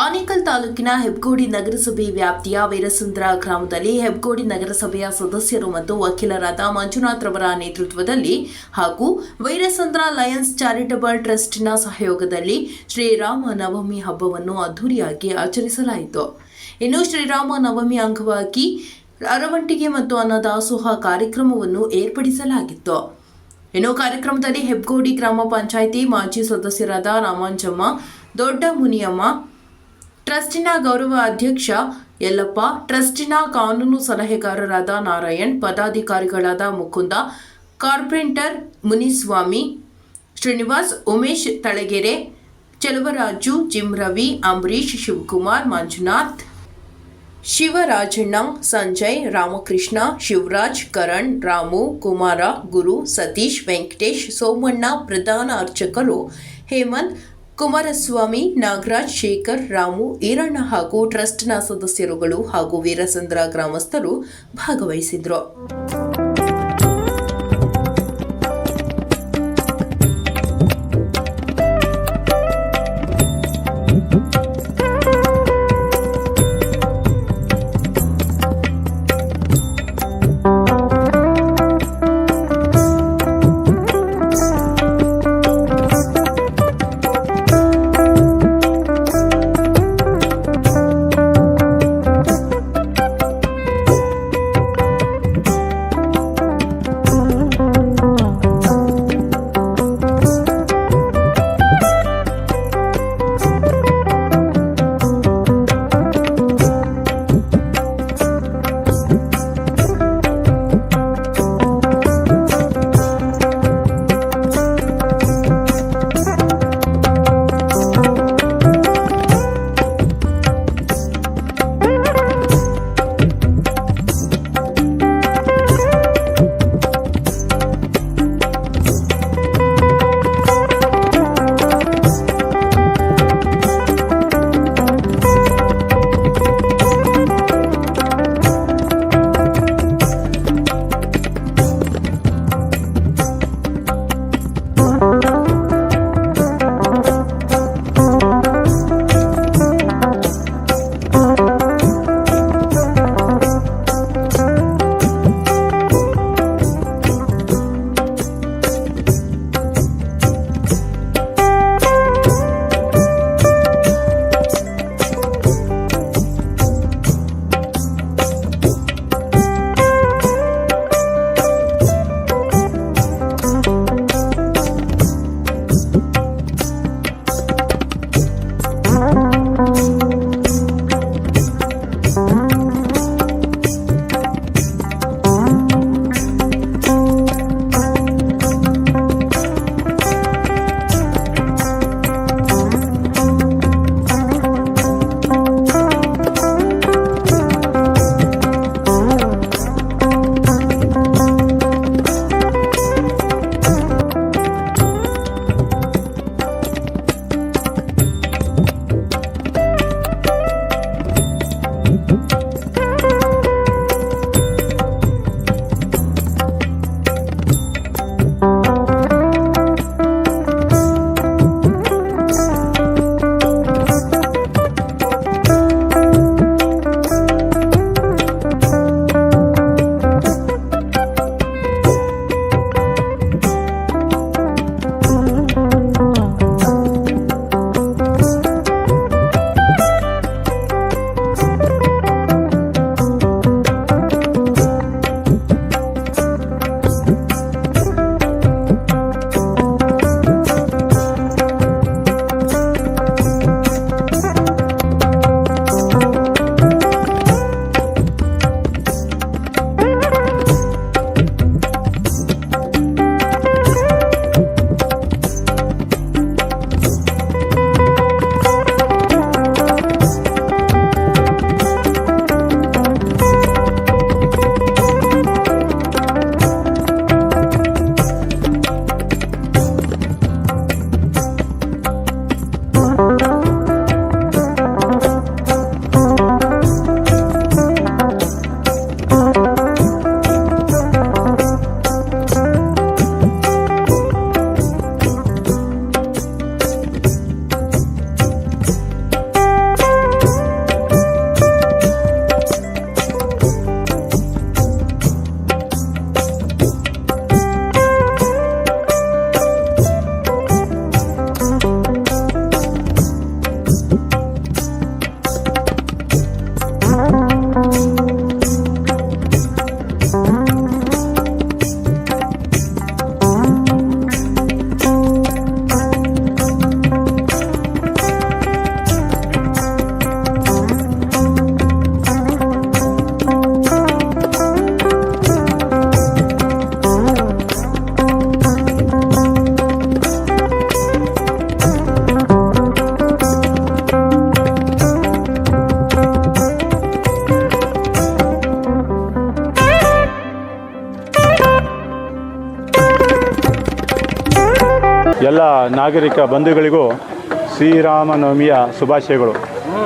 ಆನೇಕಲ್ ತಾಲೂಕಿನ ಹೆಬ್ಗೋಡಿ ನಗರಸಭೆ ವ್ಯಾಪ್ತಿಯ ವೀರಸುಂದರ ಗ್ರಾಮದಲ್ಲಿ ಹೆಬ್ಗೋಡಿ ನಗರಸಭೆಯ ಸದಸ್ಯರು ಮತ್ತು ವಕೀಲರಾದ ಮಂಜುನಾಥ್ ರವರ ನೇತೃತ್ವದಲ್ಲಿ ಹಾಗೂ ವೀರಸುಂದರ ಲಯನ್ಸ್ ಚಾರಿಟಬಲ್ ಟ್ರಸ್ಟ್ನ ಸಹಯೋಗದಲ್ಲಿ ಶ್ರೀರಾಮ ನವಮಿ ಹಬ್ಬವನ್ನು ಅದ್ದೂರಿಯಾಗಿ ಆಚರಿಸಲಾಯಿತು. ಇನ್ನು ಶ್ರೀರಾಮ ನವಮಿ ಅಂಗವಾಗಿ ಅರವಂಟಿಗೆ ಮತ್ತು ಅನ್ನದಾಸೋಹ ಕಾರ್ಯಕ್ರಮವನ್ನು ಏರ್ಪಡಿಸಲಾಗಿತ್ತು. ಇನ್ನು ಕಾರ್ಯಕ್ರಮದಲ್ಲಿ ಹೆಬ್ಗೋಡಿ ಗ್ರಾಮ ಪಂಚಾಯಿತಿ ಮಾಜಿ ಸದಸ್ಯರಾದ ರಾಮಾಂಜಮ್ಮ ದೊಡ್ಡ ಮುನಿಯಮ್ಮ ಟ್ರಸ್ಟಿನ ಗೌರವ ಅಧ್ಯಕ್ಷ ಯಲ್ಲಪ್ಪ, ಟ್ರಸ್ಟಿನ ಕಾನೂನು ಸಲಹೆಗಾರರಾದ ನಾರಾಯಣ್, ಪದಾಧಿಕಾರಿಗಳಾದ ಮುಕುಂದ, ಕಾರ್ಪೆಂಟರ್ ಮುನಿಸ್ವಾಮಿ, ಶ್ರೀನಿವಾಸ್, ಉಮೇಶ್ ತಳಗೆರೆ, ಚೆಲುವರಾಜು ಜಿಮ್ ರವಿ ಅಂಬರೀಶ್ ಶಿವಕುಮಾರ್, ಮಂಜುನಾಥ್, ಶಿವರಾಜಣ್ಣ, ಸಂಜಯ್, ರಾಮಕೃಷ್ಣ, ಶಿವರಾಜ್, ಕರಣ್, ರಾಮು, ಕುಮಾರ, ಗುರು, ಸತೀಶ್, ವೆಂಕಟೇಶ್, ಸೋಮಣ್ಣ, ಪ್ರಧಾನ ಅರ್ಚಕರು, ಹೇಮಂತ್ ಕುಮಾರಸ್ವಾಮಿ ನಾಗರಾಜ್ ಶೇಖರ್ ರಾಮು ಈರಣ್ಣ ಹಾಗೂ ಟ್ರಸ್ಟ್ನ ಸದಸ್ಯರುಗಳು ಹಾಗೂ ವೀರಸಂದ್ರ ಗ್ರಾಮಸ್ಥರು ಭಾಗವಹಿಸಿದ್ರು. ಎಲ್ಲ ನಾಗರಿಕ ಬಂಧುಗಳಿಗೂ ಶ್ರೀರಾಮನವಮಿಯ ಶುಭಾಶಯಗಳು.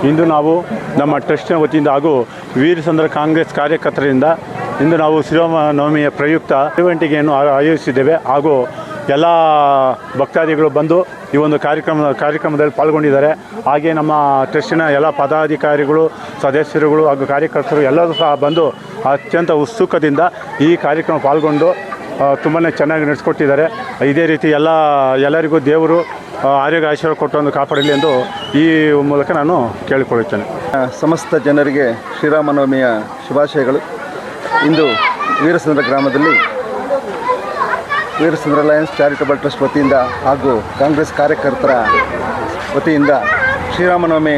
ಇಂದು ನಾವು ನಮ್ಮ ಟ್ರಸ್ಟ್ನ ವತಿಯಿಂದ ಹಾಗೂ ವೀರಸಂದ್ರ ಕಾಂಗ್ರೆಸ್ ಕಾರ್ಯಕರ್ತರಿಂದ ಇಂದು ನಾವು ಶ್ರೀರಾಮನವಮಿಯ ಪ್ರಯುಕ್ತ ಮೆರವಣಿಗೆಯನ್ನು ಆಯೋಜಿಸಿದ್ದೇವೆ ಹಾಗೂ ಎಲ್ಲ ಭಕ್ತಾದಿಗಳು ಬಂದು ಈ ಒಂದು ಕಾರ್ಯಕ್ರಮ, ಕಾರ್ಯಕ್ರಮದಲ್ಲಿ ಪಾಲ್ಗೊಂಡಿದ್ದಾರೆ. ಹಾಗೆ ನಮ್ಮ ಟ್ರಸ್ಟಿನ ಎಲ್ಲ ಪದಾಧಿಕಾರಿಗಳು, ಸದಸ್ಯರುಗಳು ಹಾಗೂ ಕಾರ್ಯಕರ್ತರು ಎಲ್ಲರೂ ಸಹ ಬಂದು ಅತ್ಯಂತ ಉತ್ಸುಕದಿಂದ ಈ ಕಾರ್ಯಕ್ರಮ ಪಾಲ್ಗೊಂಡು ತುಂಬಾ ಚೆನ್ನಾಗಿ ನಡೆಸ್ಕೊಟ್ಟಿದ್ದಾರೆ. ಇದೇ ರೀತಿ ಎಲ್ಲ, ಎಲ್ಲರಿಗೂ ದೇವರು ಆರೋಗ್ಯ ಆಶೀರ್ವಾದ ಕೊಟ್ಟೊಂದು ಕಾಪಾಡಲಿ ಎಂದು ಈ ಮೂಲಕ ನಾನು ಕೇಳಿಕೊಳ್ಳುತ್ತೇನೆ. ಸಮಸ್ತ ಜನರಿಗೆ ಶ್ರೀರಾಮನವಮಿಯ ಶುಭಾಶಯಗಳು. ಇಂದು ವೀರಸಂದ್ರ ಗ್ರಾಮದಲ್ಲಿ ವೀರಸಂದ್ರ ಲಯನ್ಸ್ ಚಾರಿಟಬಲ್ ಟ್ರಸ್ಟ್ ವತಿಯಿಂದ ಹಾಗೂ ಕಾಂಗ್ರೆಸ್ ಕಾರ್ಯಕರ್ತರ ವತಿಯಿಂದ ಶ್ರೀರಾಮನವಮಿ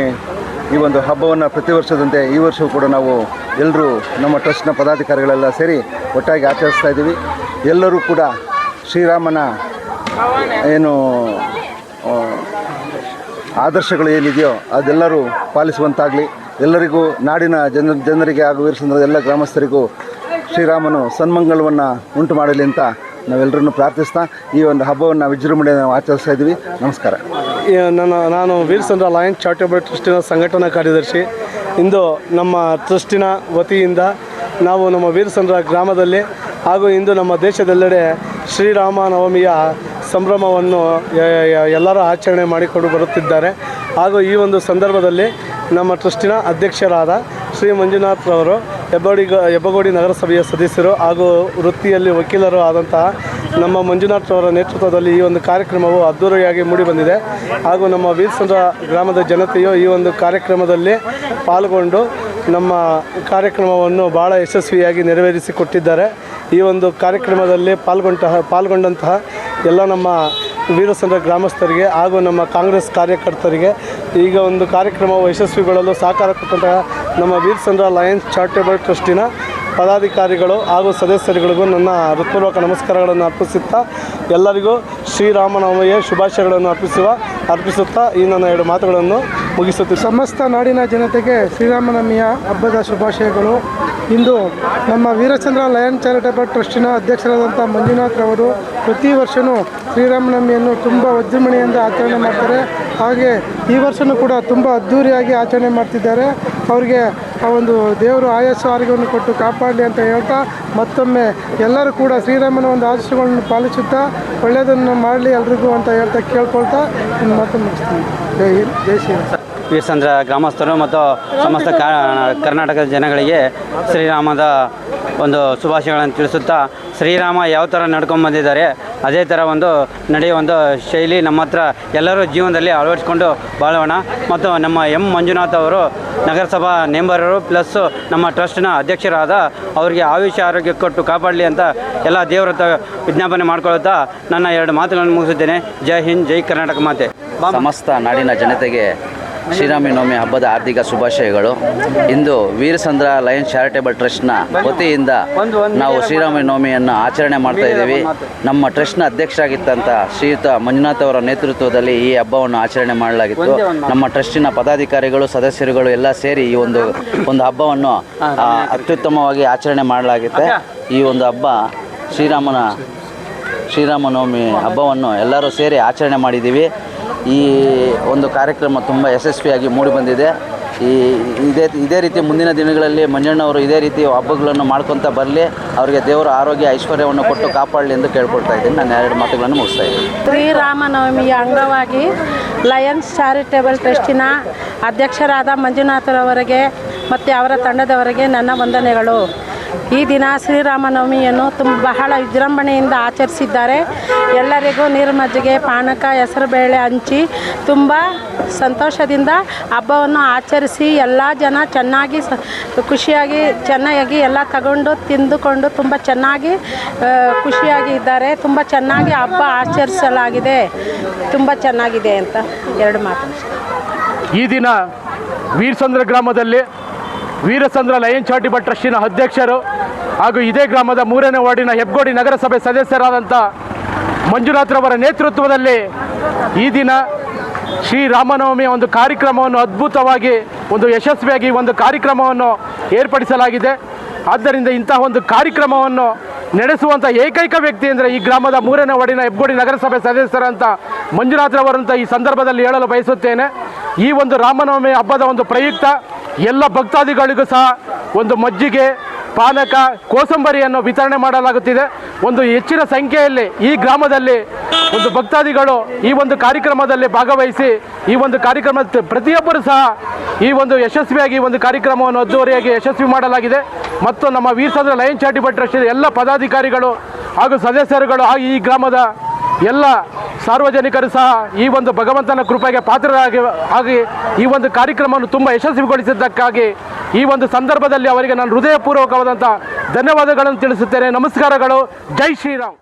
ಈ ಒಂದು ಹಬ್ಬವನ್ನು ಪ್ರತಿ ವರ್ಷದಂತೆ ಈ ವರ್ಷವೂ ಕೂಡ ನಾವು ಎಲ್ಲರೂ ನಮ್ಮ ಟ್ರಸ್ಟ್ನ ಪದಾಧಿಕಾರಿಗಳೆಲ್ಲ ಸೇರಿ ಒಟ್ಟಾಗಿ ಆಚರಿಸ್ತಾ ಇದ್ದೀವಿ. ಎಲ್ಲರೂ ಕೂಡ ಶ್ರೀರಾಮನ ಏನು ಆದರ್ಶಗಳು ಏನಿದೆಯೋ ಅದೆಲ್ಲರೂ ಪಾಲಿಸುವಂತಾಗಲಿ. ಎಲ್ಲರಿಗೂ ನಾಡಿನ ಜನ, ಜನರಿಗೆ ಹಾಗೂ ವೀರಸಂದ್ರದ ಎಲ್ಲ ಗ್ರಾಮಸ್ಥರಿಗೂ ಶ್ರೀರಾಮನು ಸನ್ಮಂಗಲವನ್ನು ಉಂಟು ಮಾಡಲಿ ಅಂತ ನಾವೆಲ್ಲರನ್ನು ಪ್ರಾರ್ಥಿಸ್ತಾ ಈ ಒಂದು ಹಬ್ಬವನ್ನು ವಿಜೃಂಭಣೆ ನಾವು ಆಚರಿಸ್ತಾ ಇದ್ದೀವಿ. ನಮಸ್ಕಾರ. ಈ ನನ್ನ, ನಾನು ವೀರಸಂದ್ರ ಲಯನ್ಸ್ ಚಾರಿಟೇಬಲ್ ಟ್ರಸ್ಟಿನ ಸಂಘಟನಾ ಕಾರ್ಯದರ್ಶಿ. ಇಂದು ನಮ್ಮ ಟ್ರಸ್ಟಿನ ವತಿಯಿಂದ ನಾವು ನಮ್ಮ ವೀರಸಂದ್ರ ಗ್ರಾಮದಲ್ಲಿ ಹಾಗೂ ಇಂದು ನಮ್ಮ ದೇಶದೆಲ್ಲೆಡೆ ಶ್ರೀರಾಮ ನವಮಿಯ ಸಂಭ್ರಮವನ್ನು ಎಲ್ಲರೂ ಆಚರಣೆ ಮಾಡಿಕೊಂಡು ಬರುತ್ತಿದ್ದಾರೆ. ಹಾಗೂ ಈ ಒಂದು ಸಂದರ್ಭದಲ್ಲಿ ನಮ್ಮ ಟ್ರಸ್ಟಿನ ಅಧ್ಯಕ್ಷರಾದ ಶ್ರೀ ಮಂಜುನಾಥ್ರವರು ಹೆಬ್ಬಗೋಡಿ ಹೆಬ್ಬಗೋಡಿ ನಗರಸಭೆಯ ಸದಸ್ಯರು ಹಾಗೂ ವೃತ್ತಿಯಲ್ಲಿ ವಕೀಲರು ಆದಂತಹ ನಮ್ಮ ಮಂಜುನಾಥ್ರವರ ನೇತೃತ್ವದಲ್ಲಿ ಈ ಒಂದು ಕಾರ್ಯಕ್ರಮವು ಅದ್ದೂರಿಯಾಗಿ ಮೂಡಿಬಂದಿದೆ. ಹಾಗೂ ನಮ್ಮ ವೀರಸಂದ್ರ ಗ್ರಾಮದ ಜನತೆಯು ಈ ಒಂದು ಕಾರ್ಯಕ್ರಮದಲ್ಲಿ ಪಾಲ್ಗೊಂಡು ನಮ್ಮ ಕಾರ್ಯಕ್ರಮವನ್ನು ಭಾಳ ಯಶಸ್ವಿಯಾಗಿ ನೆರವೇರಿಸಿಕೊಟ್ಟಿದ್ದಾರೆ. ಈ ಒಂದು ಕಾರ್ಯಕ್ರಮದಲ್ಲಿ ಪಾಲ್ಗೊಂಡ ಪಾಲ್ಗೊಂಡಂತಹ ಎಲ್ಲ ನಮ್ಮ ವೀರಸಂದ್ರ ಗ್ರಾಮಸ್ಥರಿಗೆ ಹಾಗೂ ನಮ್ಮ ಕಾಂಗ್ರೆಸ್ ಕಾರ್ಯಕರ್ತರಿಗೆ ಈಗ ಒಂದು ಕಾರ್ಯಕ್ರಮ ಯಶಸ್ವಿಗೊಳ್ಳಲು ಸಹಕಾರ ಕೊಟ್ಟಂತಹ ನಮ್ಮ ವೀರಸಂದ್ರ ಲಯನ್ಸ್ ಚಾರಿಟೇಬಲ್ ಟ್ರಸ್ಟಿನ ಪದಾಧಿಕಾರಿಗಳು ಹಾಗೂ ಸದಸ್ಯರುಗಳಿಗೂ ನನ್ನ ಹೃತ್ಪೂರ್ವಕ ನಮಸ್ಕಾರಗಳನ್ನು ಅರ್ಪಿಸುತ್ತಾ ಎಲ್ಲರಿಗೂ ಶ್ರೀರಾಮನವಮಿಯ ಶುಭಾಶಯಗಳನ್ನು ಅರ್ಪಿಸುವ ಅರ್ಪಿಸುತ್ತಾ ಈ ನನ್ನ ಎರಡು ಮಾತುಗಳನ್ನು ಮುಗಿಸುತ್ತೆ ಸಮಸ್ತ ನಾಡಿನ ಜನತೆಗೆ ಶ್ರೀರಾಮನವಮಿಯ ಹಬ್ಬದ ಶುಭಾಶಯಗಳು. ಇಂದು ನಮ್ಮ ವೀರಚಂದ್ರ ಲಯನ್ ಚಾರಿಟೇಬಲ್ ಟ್ರಸ್ಟಿನ ಅಧ್ಯಕ್ಷರಾದಂಥ ಮಂಜುನಾಥ್ ರವರು ಪ್ರತಿ ವರ್ಷವೂ ಶ್ರೀರಾಮನವಮಿಯನ್ನು ತುಂಬ ವಿಜೃಂಭಣೆಯಿಂದ ಆಚರಣೆ ಮಾಡ್ತಾರೆ. ಹಾಗೆ ಈ ವರ್ಷವೂ ಕೂಡ ತುಂಬ ಅದ್ಧೂರಿಯಾಗಿ ಆಚರಣೆ ಮಾಡ್ತಿದ್ದಾರೆ. ಅವರಿಗೆ ಆ ಒಂದು ದೇವರು ಆಯಸ್ಸು ಆರೋಗ್ಯವನ್ನು ಕೊಟ್ಟು ಕಾಪಾಡಲಿ ಅಂತ ಹೇಳ್ತಾ ಮತ್ತೊಮ್ಮೆ ಎಲ್ಲರೂ ಕೂಡ ಶ್ರೀರಾಮನ ಒಂದು ಆದರ್ಶಗಳನ್ನು ಪಾಲಿಸುತ್ತಾ ಒಳ್ಳೆಯದನ್ನು ಮಾಡಲಿ ಎಲ್ರಿಗೂ ಅಂತ ಹೇಳ್ತಾ ಕೇಳ್ಕೊಳ್ತಾ ಮತ್ತೊಮ್ಮೆ ಮಾತು ಮುಗಿಸ್ತೀನಿ. ಜೈ ಜೈ ಶ್ರೀರಾಮ್. ವೀರಸಂದ್ರ ಗ್ರಾಮಸ್ಥರು ಮತ್ತು ಸಮಸ್ತ ಕರ್ನಾಟಕದ ಜನಗಳಿಗೆ ಶ್ರೀರಾಮದ ಒಂದು ಶುಭಾಶಯಗಳನ್ನು ತಿಳಿಸುತ್ತಾ, ಶ್ರೀರಾಮ ಯಾವ ಥರ ನಡ್ಕೊಂಡು ಬಂದಿದ್ದಾರೆ, ಅದೇ ಥರ ಒಂದು ನಡೆಯುವ ಒಂದು ಶೈಲಿ ನಮ್ಮ ಹತ್ರ ಎಲ್ಲರೂ ಜೀವನದಲ್ಲಿ ಅಳವಡಿಸ್ಕೊಂಡು ಬಾಳೋಣ. ಮತ್ತು ನಮ್ಮ ಎಂ ಮಂಜುನಾಥ್ ಅವರು ನಗರಸಭಾ ಮೆಂಬರರು ಪ್ಲಸ್ ನಮ್ಮ ಟ್ರಸ್ಟ್ನ ಅಧ್ಯಕ್ಷರಾದ ಅವರಿಗೆ ಆಯುಷ್ಯ ಆರೋಗ್ಯ ಕೊಟ್ಟು ಕಾಪಾಡಲಿ ಅಂತ ಎಲ್ಲ ದೇವರ ವಿಜ್ಞಾಪನೆ ಮಾಡ್ಕೊಳ್ತಾ ನನ್ನ ಎರಡು ಮಾತುಗಳನ್ನು ಮುಗಿಸುತ್ತೇನೆ. ಜೈ ಹಿಂದ್, ಜೈ ಕರ್ನಾಟಕ ಮಾತೆ. ಸಮಸ್ತ ನಾಡಿನ ಜನತೆಗೆ ಶ್ರೀರಾಮನವಮಿ ಹಬ್ಬದ ಹಾರ್ದಿಕ ಶುಭಾಶಯಗಳು. ಇಂದು ವೀರಸಂದ್ರ ಲಯನ್ಸ್ ಚಾರಿಟೇಬಲ್ ಟ್ರಸ್ಟ್ನ ವತಿಯಿಂದ ನಾವು ಶ್ರೀರಾಮನವಮಿಯನ್ನು ಆಚರಣೆ ಮಾಡ್ತಾ ಇದ್ದೀವಿ. ನಮ್ಮ ಟ್ರಸ್ಟ್ನ ಆಗಿತ್ತಂತ ಶ್ರೀಯುತ ಮಂಜುನಾಥ್ ಅವರ ನೇತೃತ್ವದಲ್ಲಿ ಈ ಹಬ್ಬವನ್ನು ಆಚರಣೆ ಮಾಡಲಾಗಿತ್ತು. ನಮ್ಮ ಟ್ರಸ್ಟಿನ ಪದಾಧಿಕಾರಿಗಳು, ಸದಸ್ಯರುಗಳು ಎಲ್ಲ ಸೇರಿ ಈ ಒಂದು ಒಂದು ಹಬ್ಬವನ್ನು ಅತ್ಯುತ್ತಮವಾಗಿ ಆಚರಣೆ ಮಾಡಲಾಗುತ್ತೆ. ಈ ಒಂದು ಹಬ್ಬ ಶ್ರೀರಾಮನ, ಶ್ರೀರಾಮನವಮಿ ಹಬ್ಬವನ್ನು ಎಲ್ಲರೂ ಸೇರಿ ಆಚರಣೆ ಮಾಡಿದ್ದೀವಿ. ಈ ಒಂದು ಕಾರ್ಯಕ್ರಮ ತುಂಬ ಯಶಸ್ವಿಯಾಗಿ ಮೂಡಿಬಂದಿದೆ ಈ ಇದೇ ಇದೇ ರೀತಿ ಮುಂದಿನ ದಿನಗಳಲ್ಲಿ ಮಂಜಣ್ಣವರು ಇದೇ ರೀತಿ ಹಬ್ಬಗಳನ್ನು ಮಾಡ್ಕೊತ ಬರಲಿ, ಅವರಿಗೆ ದೇವರ ಆರೋಗ್ಯ, ಐಶ್ವರ್ಯವನ್ನು ಕೊಟ್ಟು ಕಾಪಾಡಲಿ ಎಂದು ಕೇಳ್ಕೊಳ್ತಾ ಇದ್ದೀನಿ. ನಾನು ಎರಡು ಮಾತುಗಳನ್ನು ಮುಗಿಸ್ತಾ ಇದ್ದೀನಿ. ಶ್ರೀರಾಮನವಮಿಯ ಅಂಗವಾಗಿ ಲಯನ್ಸ್ ಚಾರಿಟೇಬಲ್ ಟ್ರಸ್ಟಿನ ಅಧ್ಯಕ್ಷರಾದ ಮಂಜುನಾಥರವರಿಗೆ ಮತ್ತು ಅವರ ತಂಡದವರಿಗೆ ನನ್ನ ವಂದನೆಗಳು. ಈ ದಿನ ಶ್ರೀರಾಮನವಮಿಯನ್ನು ತುಂಬ ಬಹಳ ವಿಜೃಂಭಣೆಯಿಂದ ಆಚರಿಸಿದ್ದಾರೆ. ಎಲ್ಲರಿಗೂ ನೀರು ಮಜ್ಜಿಗೆ ಪಾನಕ, ಹೆಸರುಬೇಳೆ ಹಂಚಿ ತುಂಬ ಸಂತೋಷದಿಂದ ಹಬ್ಬವನ್ನು ಆಚರಿಸಿ ಎಲ್ಲ ಜನ ಚೆನ್ನಾಗಿ ಖುಷಿಯಾಗಿ, ಚೆನ್ನಾಗಿ ಎಲ್ಲ ತಗೊಂಡು ತಿಂದುಕೊಂಡು ತುಂಬ ಚೆನ್ನಾಗಿ ಖುಷಿಯಾಗಿ ಇದ್ದಾರೆ. ತುಂಬ ಚೆನ್ನಾಗಿ ಹಬ್ಬ ಆಚರಿಸಲಾಗಿದೆ. ತುಂಬ ಚೆನ್ನಾಗಿದೆ ಅಂತ ಎರಡು ಮಾತು. ಈ ದಿನ ವೀರಸಂದ್ರ ಗ್ರಾಮದಲ್ಲಿ ವೀರಸಂದ್ರ ಲಯನ್ ಚಾರಿಟಬಲ್ ಟ್ರಸ್ಟಿನ ಅಧ್ಯಕ್ಷರು ಹಾಗೂ ಇದೇ ಗ್ರಾಮದ ಮೂರನೇ ವಾರ್ಡಿನ ಹೆಬ್ಗೋಡಿ ನಗರಸಭೆ ಸದಸ್ಯರಾದಂಥ ಮಂಜುನಾಥ್ರವರ ನೇತೃತ್ವದಲ್ಲಿ ಈ ದಿನ ಶ್ರೀರಾಮನವಮಿಯ ಒಂದು ಕಾರ್ಯಕ್ರಮವನ್ನು ಅದ್ಭುತವಾಗಿ, ಒಂದು ಯಶಸ್ವಿಯಾಗಿ ಒಂದು ಕಾರ್ಯಕ್ರಮವನ್ನು ಏರ್ಪಡಿಸಲಾಗಿದೆ. ಆದ್ದರಿಂದ ಇಂತಹ ಒಂದು ಕಾರ್ಯಕ್ರಮವನ್ನು ನಡೆಸುವಂಥ ಏಕೈಕ ವ್ಯಕ್ತಿ ಅಂದರೆ ಈ ಗ್ರಾಮದ ಮೂರನೇ ವಾರ್ಡಿನ ಹೆಬ್ಗೋಡಿ ನಗರಸಭೆ ಸದಸ್ಯರಂತ ಮಂಜುನಾಥ್ರವರಂತ ಈ ಸಂದರ್ಭದಲ್ಲಿ ಹೇಳಲು ಬಯಸುತ್ತೇನೆ. ಈ ಒಂದು ರಾಮನವಮಿ ಹಬ್ಬದ ಒಂದು ಪ್ರಯುಕ್ತ ಎಲ್ಲ ಭಕ್ತಾದಿಗಳಿಗೂ ಸಹ ಒಂದು ಮಜ್ಜಿಗೆ, ಪಾನಕ, ಕೋಸಂಬರಿಯನ್ನು ವಿತರಣೆ ಮಾಡಲಾಗುತ್ತಿದೆ. ಒಂದು ಹೆಚ್ಚಿನ ಸಂಖ್ಯೆಯಲ್ಲಿ ಈ ಗ್ರಾಮದಲ್ಲಿ ಒಂದು ಭಕ್ತಾದಿಗಳು ಈ ಒಂದು ಕಾರ್ಯಕ್ರಮದಲ್ಲಿ ಭಾಗವಹಿಸಿ, ಈ ಒಂದು ಕಾರ್ಯಕ್ರಮ ಪ್ರತಿಯೊಬ್ಬರು ಸಹ ಈ ಒಂದು ಯಶಸ್ವಿಯಾಗಿ ಒಂದು ಕಾರ್ಯಕ್ರಮವನ್ನು ಅದ್ದೂರಿಯಾಗಿ ಯಶಸ್ವಿ ಮಾಡಲಾಗಿದೆ. ಮತ್ತು ನಮ್ಮ ವೀರಸಂದ್ರ ಲಯನ್ ಚಾರಿಟಬಲ್ ಟ್ರಸ್ಟ್ ಎಲ್ಲ ಪದಾಧಿಕಾರಿಗಳು ಹಾಗೂ ಸದಸ್ಯರುಗಳು ಹಾಗೂ ಈ ಗ್ರಾಮದ ಎಲ್ಲ ಸಾರ್ವಜನಿಕರು ಸಹ ಈ ಒಂದು ಭಗವಂತನ ಕೃಪೆಗೆ ಪಾತ್ರರಾಗಿ ಆಗಿ ಈ ಒಂದು ಕಾರ್ಯಕ್ರಮವನ್ನು ತುಂಬ ಯಶಸ್ವಿಗೊಳಿಸಿದ್ದಕ್ಕಾಗಿ ಈ ಒಂದು ಸಂದರ್ಭದಲ್ಲಿ ಅವರಿಗೆ ನಾನು ಹೃದಯಪೂರ್ವಕವಾದಂಥ ಧನ್ಯವಾದಗಳನ್ನು ತಿಳಿಸುತ್ತೇನೆ. ನಮಸ್ಕಾರಗಳು. ಜೈ ಶ್ರೀರಾಮ್.